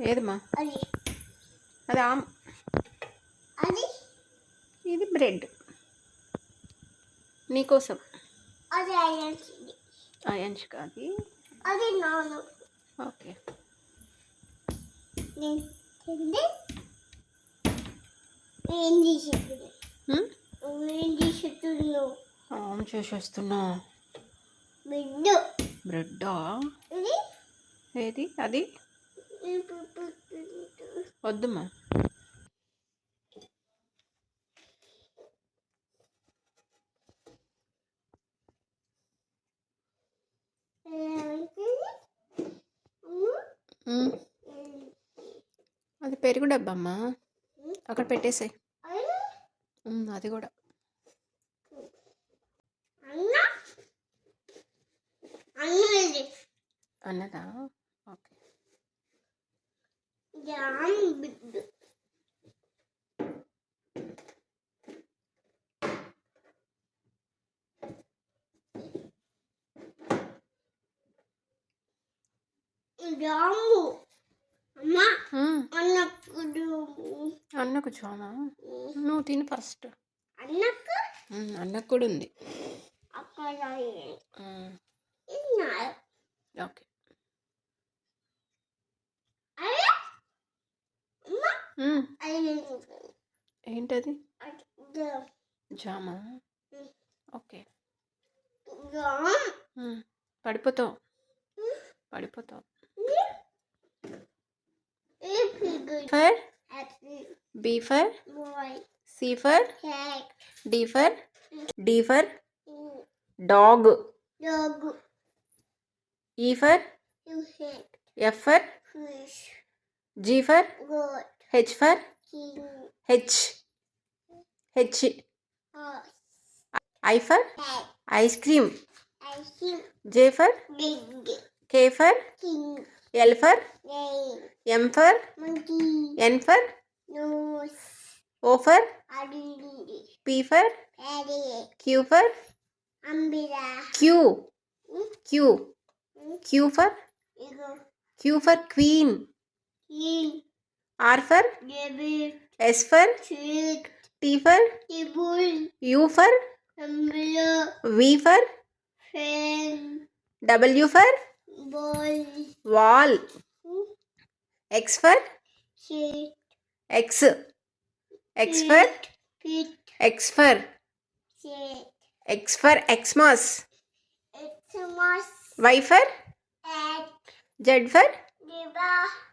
ఏదమ్మా? అది. ఆమ్. అది. ఇది బ్రెడ్. నీకోసం. అది అయ్యింది అయంష్క అది నాను. ఓకే. ఆమ్ చేసేస్తున్నా. బిడ్డు బ్రెడ్డా? ఇది. ఏది? అది? హ్మ్. అది పెరుగు డబ్బమ్మా. అక్కడ పెట్టేసాయి. అది కూడా. అన్నదా? ఓకే. బిడ్డు. అన్నప్పుడు అన్నకు చామా నువ్వు తిని ఫస్ట్ అన్నకు అన్నకు కూడా ఉంది. అక్కడ ఏంటది? జామా? ఓకే. పడిపోతావు. పడిపోతావు. A figure for? Happy for? C for? D for? D for? Dog? E for? F for? G for? H for king H H horse I for cat ice cream I think J for big K for king L for name M for monkey N for nose O for addy P for paddy Q for umbrella Q Hmm? Q Q for eagle Q for queen R for? Rabbit. S for? Sheep. T for? Table. U for? Umbrella. V for? Fan. W for? Ball. Wall. X for? Sheet. X. X for? Pit. X for? Sheet. X for Xmas. Xmas. Y for? Cat. Z for? Zebra.